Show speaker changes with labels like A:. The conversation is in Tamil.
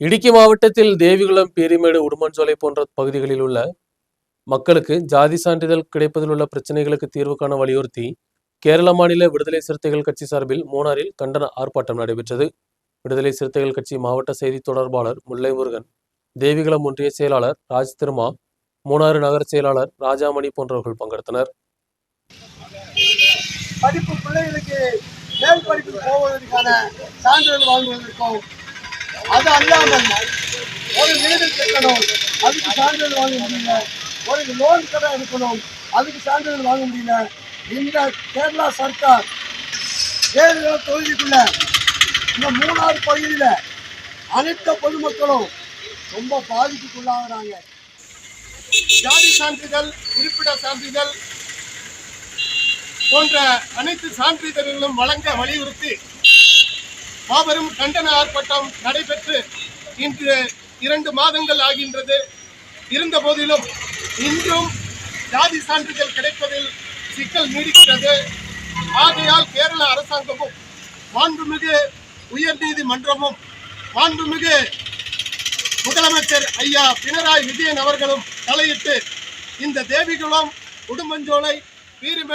A: இடுக்கி மாவட்டத்தில் தேவிகுளம் பேரிமேடு உடுமன்சோலை போன்ற பகுதிகளில் உள்ள மக்களுக்கு ஜாதி சான்றிதழ் கிடைப்பதில் உள்ள பிரச்சனைகளுக்கு தீர்வு காண வலியுறுத்தி கேரள மாநில விடுதலை சிறுத்தைகள் கட்சி சார்பில் மூணாரில் கண்டன ஆர்ப்பாட்டம் நடைபெற்றது. விடுதலை சிறுத்தைகள் கட்சி மாவட்ட செய்தி தொடர்பாளர் முல்லை முருகன் தேவிகுளம் ஒன்றிய செயலாளர் ராஜ் திருமா மூணாறு நகர செயலாளர் ராஜாமணி போன்றவர்கள் பங்கெடுத்தனர்.
B: படிப்பு பிள்ளைகளுக்கு மேல் படிப்பு போவதற்கான சான்றிதழ் வாங்குவதற்கும் அது அல்லாமல் ஒரு வீடு கட்டணும் அதுக்கு சான்றிதழ் வாங்க முடியல. ஒரு லோன் கடை எடுக்கணும். அதுக்கு சான்றிதழ் வாங்க முடியல. இந்த கேரளா சர்க்கார் ஏழு தொகுதிக்குள்ள இந்த மூணாறு பகுதியில் அனைத்து பொதுமக்களும் ரொம்ப பாதிப்புக்குள்ளாகிறாங்க. ஜாதி சான்றிதழ் இருப்பிட சான்றிதழ் போன்ற அனைத்து சான்றிதழ்களும் வழங்க வலியுறுத்தி மாபெரும் கண்டன ஆர்ப்பாட்டம் நடைபெற்று இன்று இரண்டு மாதங்கள் ஆகின்றது. இருந்த போதிலும் இன்றும் ஜாதி சான்றிதழ் கிடைப்பதில் சிக்கல் நீடிக்கிறது. ஆகையால் கேரள அரசாங்கமும் மாண்புமிகு உயர் நீதிமன்றமும் மாண்புமிகு முதலமைச்சர் ஐயா பினராயி விஜயன் அவர்களும் தலையிட்டு இந்த தேவிகுளம் உடுமஞ்சோலை பீரிமே